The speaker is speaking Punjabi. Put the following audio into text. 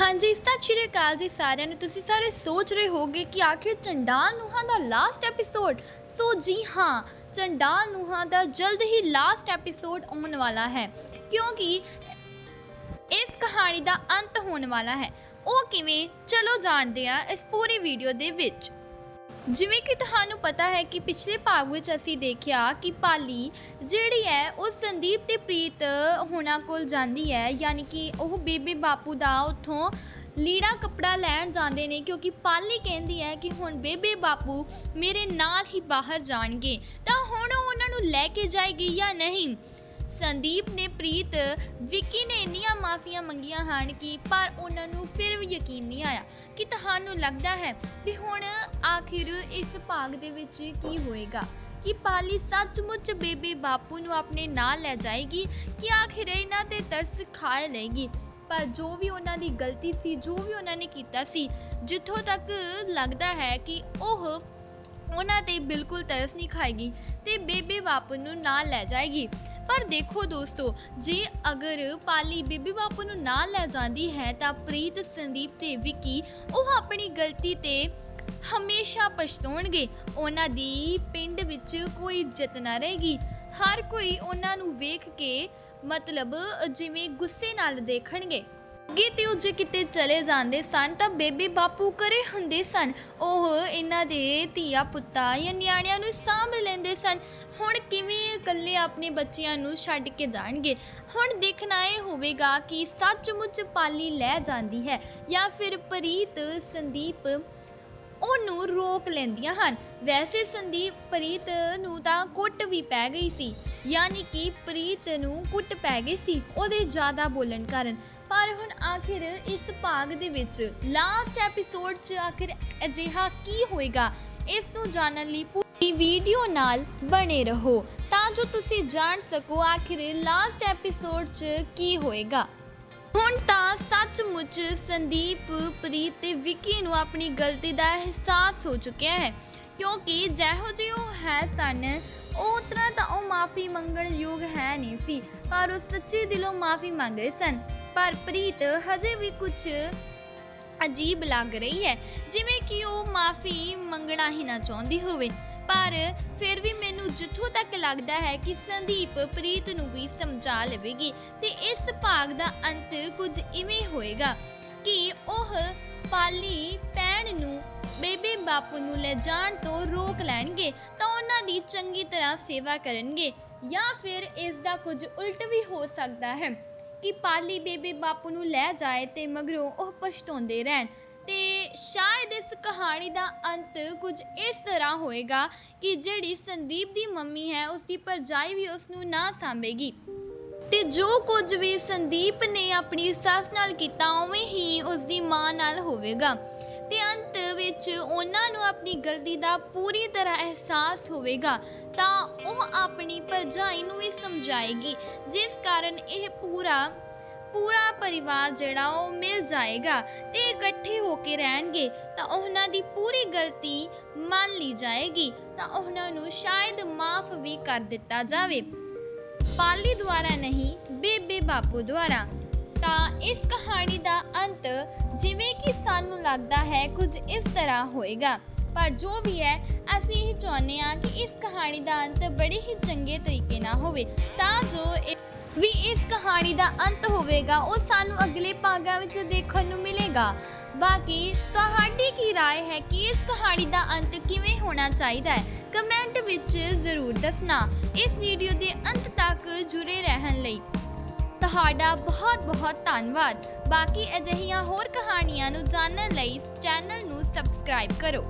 ਹਾਂਜੀ, ਸਤਿ ਸ਼੍ਰੀ ਅਕਾਲ ਜੀ ਸਾਰਿਆਂ ਨੂੰ। ਤੁਸੀਂ ਸਾਰੇ ਸੋਚ ਰਹੇ ਹੋਗੇ ਕਿ ਆਖਿਰ ਚੰਡਾਲ ਨੂੰਹਾਂ ਦਾ ਲਾਸਟ ਐਪੀਸੋਡ ਸੋ ਜੀ ਹਾਂ, ਚੰਡਾਲ ਨੂੰਹਾਂ ਦਾ ਜਲਦ ਹੀ ਲਾਸਟ ਐਪੀਸੋਡ ਆਉਣ ਵਾਲਾ ਹੈ। ਕਿਉਂਕਿ ਇਸ ਕਹਾਣੀ ਦਾ ਅੰਤ ਹੋਣ ਵਾਲਾ ਹੈ। ਉਹ ਕਿਵੇਂ? ਚਲੋ ਜਾਣਦੇ ਹਾਂ ਇਸ ਪੂਰੀ ਵੀਡੀਓ ਦੇ ਵਿੱਚ। ਜਿਵੇਂ ਕਿ ਤੁਹਾਨੂੰ ਪਤਾ ਹੈ ਕਿ ਪਿਛਲੇ ਭਾਗ ਵਿੱਚ ਅਸੀਂ ਦੇਖਿਆ ਕਿ ਪਾਲੀ ਜਿਹੜੀ ਹੈ, ਉਹ ਸੰਦੀਪ ਤੇ ਪ੍ਰੀਤ ਹੋਣਾ ਕੋਲ ਜਾਂਦੀ ਹੈ, ਯਾਨੀ ਕਿ ਉਹ ਬੇਬੇ ਬਾਪੂ ਦਾ ਉੱਥੋਂ ਲੀੜਾ ਕੱਪੜਾ ਲੈਣ ਜਾਂਦੇ ਨੇ ਕਿਉਂਕਿ ਪਾਲੀ ਕਹਿੰਦੀ ਹੈ ਕਿ ਹੁਣ ਬੇਬੇ ਬਾਪੂ ਮੇਰੇ ਨਾਲ ਹੀ ਬਾਹਰ ਜਾਣਗੇ। ਤਾਂ ਹੁਣ ਉਹ ਉਹਨਾਂ ਨੂੰ ਲੈ ਕੇ ਜਾਏਗੀ ਜਾਂ ਨਹੀਂ? ਸੰਦੀਪ ਨੇ ਪ੍ਰੀਤ, ਵਿੱਕੀ ਨੇ ਇੰਨੀਆਂ ਮਾਫੀਆਂ ਮੰਗੀਆਂ ਹਨ ਕਿ ਪਰ ਉਹਨਾਂ ਨੂੰ ਫਿਰ ਵੀ ਯਕੀਨ ਨਹੀਂ ਆਇਆ ਕਿ ਤੁਹਾਨੂੰ ਲੱਗਦਾ ਹੈ ਵੀ ਹੁਣ ਆਖਿਰ ਇਸ ਭਾਗ ਦੇ ਵਿੱਚ ਕੀ ਹੋਏਗਾ, ਕਿ ਪਾਲੀ ਸੱਚਮੁੱਚ ਬੇਬੀ ਬਾਪੂ ਨੂੰ ਆਪਣੇ ਨਾਲ ਲੈ ਜਾਏਗੀ ਕਿ ਆਖਿਰ ਇਹਨਾਂ ਤੇ ਤਰਸ ਖਾ ਲਏਗੀ? ਪਰ ਜੋ ਵੀ ਉਹਨਾਂ ਦੀ ਗਲਤੀ ਸੀ, ਜੋ ਵੀ ਉਹਨਾਂ ਨੇ ਕੀਤਾ ਸੀ, ਜਿੱਥੋਂ ਤੱਕ ਲੱਗਦਾ ਹੈ ਕਿ ਉਹ ਉਹਨਾਂ ਤੇ ਬਿਲਕੁਲ ਤਰਸ ਨਹੀਂ ਖਾਏਗੀ ਤੇ ਬੇਬੇ ਬਾਪੂ ਨੂੰ ਨਾਲ ਲੈ ਜਾਏਗੀ। ਪਰ ਦੇਖੋ ਦੋਸਤੋ, ਜੇ ਅਗਰ ਪਾਲੀ ਬੇਬੇ ਬਾਪੂ ਨੂੰ ਨਾਲ ਲੈ ਜਾਂਦੀ ਹੈ, ਤਾਂ ਪ੍ਰੀਤ, ਸੰਦੀਪ ਤੇ ਵਿੱਕੀ ਉਹ ਆਪਣੀ ਗਲਤੀ ਤੇ ਹਮੇਸ਼ਾ ਪਛਤਾਉਣਗੇ। ਉਹਨਾਂ ਦੀ ਪਿੰਡ ਵਿੱਚ ਕੋਈ ਇੱਜ਼ਤ ਨਾ ਰਹੇਗੀ। ਹਰ ਕੋਈ ਉਹਨਾਂ ਨੂੰ ਵੇਖ ਕੇ ਮਤਲਬ ਜਿਵੇਂ ਗੁੱਸੇ ਨਾਲ ਦੇਖਣਗੇ। ਅੱਗੇ ਤੇ ਉਹ ਜੇ ਕਿਤੇ ਚਲੇ ਜਾਂਦੇ ਸਨ ਤਾਂ ਬੇਬੇ ਬਾਪੂ ਕਰੇ ਹੁੰਦੇ ਸਨ। ਉਹ ਇਹਨਾਂ ਦੇ ਧੀਆ ਪੁੱਤਾਂ ਜਾਂ ਨਿਆਣਿਆਂ ਨੂੰ ਸਾਂਭ ਲੈਂਦੇ ਸਨ। ਹੁਣ ਕਿਵੇਂ ਇਕੱਲੇ ਆਪਣੇ ਬੱਚਿਆਂ ਨੂੰ ਛੱਡ ਕੇ ਜਾਣਗੇ? ਹੁਣ ਦੇਖਣਾ ਇਹ ਹੋਵੇਗਾ ਕਿ ਸੱਚਮੁੱਚ ਪਾਲੀ ਲੈ ਜਾਂਦੀ ਹੈ ਜਾਂ ਫਿਰ ਪ੍ਰੀਤ, ਸੰਦੀਪ ਉਹਨੂੰ ਰੋਕ ਲੈਂਦੀਆਂ ਹਨ। ਵੈਸੇ ਸੰਦੀਪ, ਪ੍ਰੀਤ ਨੂੰ ਤਾਂ ਕੁੱਟ ਵੀ ਪੈ ਗਈ ਸੀ। ਯਾਨੀ ਕਿ ਪ੍ਰੀਤ ਨੂੰ ਕੁੱਟ ਪੈ ਗਈ ਸੀ। ਉਹਦੇ ਜ਼ਿਆਦਾ ਬੋਲਣ ਕਾਰਨ ਪਰ ਹੁਣ ਆਖਿਰ ਇਸ ਭਾਗ ਦੇ ਵਿੱਚ ਲਾਸਟ ਐਪੀਸੋਡ 'ਚ ਆਖਿਰ ਅਜਿਹਾ ਕੀ ਹੋਏਗਾ, ਇਸ ਨੂੰ ਜਾਣਨ ਲਈ ਪੂਰੀ ਵੀਡੀਓ ਨਾਲ ਬਣੇ ਰਹੋ। ਤਾਂ ਜੋ ਤੁਸੀਂ ਜਾਣ ਸਕੋ ਆਖਿਰ ਲਾਸਟ ਐਪੀਸੋਡ 'ਚ ਕੀ ਹੋਏਗਾ। ਹੁਣ ਤਾਂ ਸੱਚਮੁੱਚ ਸੰਦੀਪ, ਪ੍ਰੀਤ ਤੇ ਵਿੱਕੀ ਨੂੰ ਆਪਣੀ ਗਲਤੀ ਦਾ ਅਹਿਸਾਸ ਹੋ ਚੁੱਕਿਆ ਹੈ। ਕਿਉਂਕਿ ਜਿਹੋ ਜਿਹੇ ਉਹ ਹੈ ਸਨ, ਉਹ ਤਰ੍ਹਾਂ ਤਾਂ ਉਹ ਮਾਫੀ ਮੰਗਣ ਯੋਗ ਹੈ ਨਹੀਂ ਸੀ, ਪਰ ਉਹ ਸੱਚੇ ਦਿਲੋਂ ਮਾਫੀ ਮੰਗ ਰਹੇ ਸਨ। ਪਰ ਪ੍ਰੀਤ ਹਜੇ ਵੀ ਕੁਝ ਅਜੀਬ ਲੱਗ ਰਹੀ ਹੈ। ਜਿਵੇਂ ਕਿ ਉਹ ਮਾਫੀ ਮੰਗਣਾ ਹੀ ਨਾ ਚਾਹੁੰਦੀ ਹੋਵੇ। ਪਰ ਫਿਰ ਵੀ ਮੈਨੂੰ ਜਿੱਥੋਂ ਤੱਕ ਲੱਗਦਾ ਹੈ ਕਿ ਸੰਦੀਪ ਪ੍ਰੀਤ ਨੂੰ ਵੀ ਸਮਝਾ ਲਵੇਗੀ ਤੇ ਇਸ ਭਾਗ ਦਾ ਅੰਤ ਕੁਝ ਇਵੇਂ ਹੋਏਗਾ ਕਿ ਉਹ ਪਾਲੀ ਪੈਣ ਨੂੰ, ਬੇਬੇ ਬਾਪੂ ਨੂੰ ਲੈ ਜਾਣ ਤੋਂ ਰੋਕ ਲੈਣਗੇ ਤਾਂ ਉਹਨਾਂ ਦੀ ਚੰਗੀ ਤਰ੍ਹਾਂ ਸੇਵਾ ਕਰਨਗੇ ਜਾਂ ਫਿਰ ਇਸ ਦਾ ਕੁਝ ਉਲਟ ਵੀ ਹੋ ਸਕਦਾ ਹੈ। ਕਿ ਪਾਲੀ ਬੇਬੇ ਬਾਪੂ ਨੂੰ ਲੈ ਜਾਏ ਤੇ ਮਗਰੋਂ ਉਹ ਪਛਤਾਉਂਦੇ ਰਹਿਣ। ਤੇ ਸ਼ਾਇਦ ਇਸ ਕਹਾਣੀ ਦਾ ਅੰਤ ਕੁਝ ਇਸ ਤਰ੍ਹਾਂ ਹੋਏਗਾ ਕਿ ਜਿਹੜੀ ਸੰਦੀਪ ਦੀ ਮੰਮੀ ਹੈ ਉਸ ਦੀ ਪਰਜਾਈ ਵੀ ਉਸ ਨੂੰ ਨਾ ਸਾਂਭੇਗੀ। ਤੇ ਜੋ ਕੁਝ ਵੀ ਸੰਦੀਪ ਨੇ ਆਪਣੀ ਸੱਸ ਨਾਲ ਕੀਤਾ, ਉਵੇਂ ਹੀ ਉਸ ਦੀ ਮਾਂ ਨਾਲ ਹੋਵੇਗਾ। ਤੇ ਅੰਤ ਵਿੱਚ ਉਹਨਾਂ ਨੂੰ ਆਪਣੀ ਗਲਤੀ ਦਾ ਪੂਰੀ ਤਰ੍ਹਾਂ ਅਹਿਸਾਸ ਹੋਵੇਗਾ, ਤਾਂ ਉਹ ਆਪਣੀ ਪਰਜਾਈ ਨੂੰ ਵੀ ਸਮਝਾਏਗੀ, ਜਿਸ ਕਾਰਨ ਇਹ ਪੂਰਾ ਪੂਰਾ ਪਰਿਵਾਰ ਜਿਹੜਾ ਉਹ ਮਿਲ ਜਾਏਗਾ ਤੇ ਇਕੱਠੇ ਹੋ ਕੇ ਰਹਿਣਗੇ, ਤਾਂ ਉਹਨਾਂ ਦੀ ਪੂਰੀ ਗਲਤੀ ਮੰਨ ਲਈ ਜਾਏਗੀ, ਤਾਂ ਉਹਨਾਂ ਨੂੰ ਸ਼ਾਇਦ ਮਾਫ ਵੀ ਕਰ ਦਿੱਤਾ ਜਾਵੇ। ਪਾਲੀ ਦੁਆਰਾ ਨਹੀਂ, ਬੇਬੇ ਬਾਪੂ ਦੁਆਰਾ। ਤਾਂ ਇਸ ਕਹਾਣੀ ਦਾ ਅੰਤ ਜਿਵੇਂ ਕਿ ਸਾਨੂੰ ਲੱਗਦਾ ਹੈ ਕੁਝ ਇਸ ਤਰ੍ਹਾਂ ਹੋਏਗਾ ਪਰ ਜੋ ਵੀ ਹੈ ਅਸੀਂ ਇਹ ਚਾਹੁੰਦੇ ਹਾਂ ਕਿ ਇਸ ਕਹਾਣੀ ਦਾ ਅੰਤ ਬੜੇ ਹੀ ਚੰਗੇ ਤਰੀਕੇ ਨਾਲ ਹੋਵੇ ਤਾਂ ਜੋ ਇਹ ਵੀ ਇਸ ਕਹਾਣੀ ਦਾ ਅੰਤ ਹੋਵੇਗਾ ਉਹ ਸਾਨੂੰ ਅਗਲੇ ਭਾਗਾਂ ਵਿੱਚ ਦੇਖਣ ਨੂੰ ਮਿਲੇਗਾ ਬਾਕੀ ਤੁਹਾਡੀ ਕੀ رائے ਹੈ ਕਿ ਇਸ ਕਹਾਣੀ ਦਾ ਅੰਤ ਕਿਵੇਂ ਹੋਣਾ ਚਾਹੀਦਾ ਹੈ ਕਮੈਂਟ ਵਿੱਚ ਜ਼ਰੂਰ ਦੱਸਣਾ ਇਸ ਵੀਡੀਓ ਦੇ ਅੰਤ ਤੱਕ ਜੁੜੇ ਰਹਿਣ ਲਈ ਤੁਹਾਡਾ ਬਹੁਤ ਬਹੁਤ ਧੰਨਵਾਦ। ਬਾਕੀ ਅਜਿਹੀਆਂ ਹੋਰ ਕਹਾਣੀਆਂ ਨੂੰ ਜਾਣਨ ਲਈ ਚੈਨਲ ਨੂੰ ਸਬਸਕ੍ਰਾਈਬ ਕਰੋ।